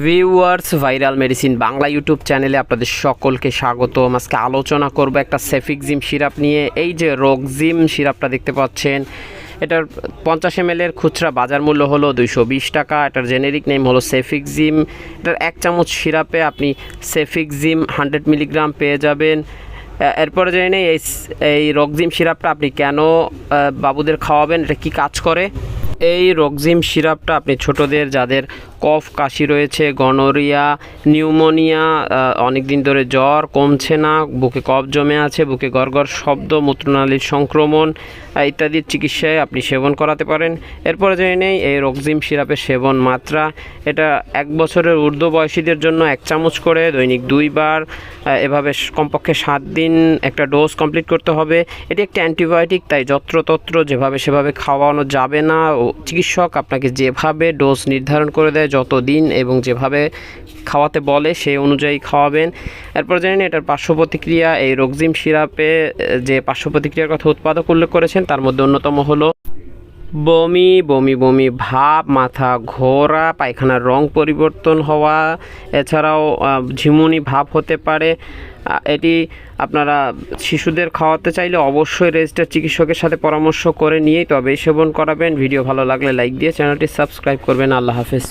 Viewers, viral medicine Bangla YouTube চ্যানেলে আপনাদের সকলকে স্বাগত আজকে আলোচনা করব একটা সেফিকজিম সিরাপ নিয়ে। এই যে রোগজিম সিরাপটা দেখতে পাচ্ছেন, এটার পঞ্চাশ এম এর খুচরা বাজার মূল্য হলো দুইশো বিশ টাকা। এটার জেনেরিক নেম হলো সেফিকজিম এটার এক চামচ সিরাপে আপনি সেফিকজিম হান্ড্রেড মিলিগ্রাম পেয়ে যাবেন। এরপরে জেনে নেই, এই এই রোগজিম সিরাপটা আপনি কেন বাবুদের খাওয়াবেন, এটা কি কাজ করে? এই রোগজিম সিরাপটা আপনি ছোটদের, যাদের কফ, কাশি রয়েছে, গনোরিয়া, নিউমোনিয়া অনেক দিন ধরে জ্বর কমছে না, বুকে কফ জমে আছে, বুকে গড়গড় শব্দ, মূত্রনালীর সংক্রমণ ইত্যাদির চিকিৎসায় আপনি সেবন করাতে পারেন। এরপরে জেনে নেই, এই রোগজিম সিরাপের সেবন মাত্রা, এটা এক বছরের ঊর্ধ্ব বয়সীদের জন্য এক চামচ করে দৈনিক দুইবার এভাবে কমপক্ষে সাত দিন একটা ডোজ কমপ্লিট করতে হবে। এটি একটি অ্যান্টিবায়োটিক, তাই যত্রতত্র যেভাবে সেভাবে খাওয়ানো যাবে না চিকিৎসক আপনাকে যেভাবে ডোজ নির্ধারণ করে দেয় যত দিন এবং যেভাবে খাওয়াতে বলে সেই অনুযায়ী খাওয়াবেন। এরপর জানেন এটার পার্শ্ব প্রতিক্রিয়া এই রোগজিম সিরাপে যে পার্শ্ব প্রতিক্রিয়ার কথা উৎপাদক উল্লেখ করেছেন, তার মধ্যে অন্যতম হলো বমি বমি বমি, ভাব, মাথা ঘোরা, পায়খানার রং পরিবর্তন হওয়া। এছাড়াও ঝিমুনি ভাব হতে পারে। এটি আপনারা শিশুদের খাওয়াতে চাইলে অবশ্যই রেজিস্টার চিকিৎসকের সাথে পরামর্শ করে নিয়েই তবেই সেবন করাবেন। ভিডিও ভালো লাগলে লাইক দিয়ে চ্যানেলটি সাবস্ক্রাইব করবেন। আল্লাহ হাফেজ।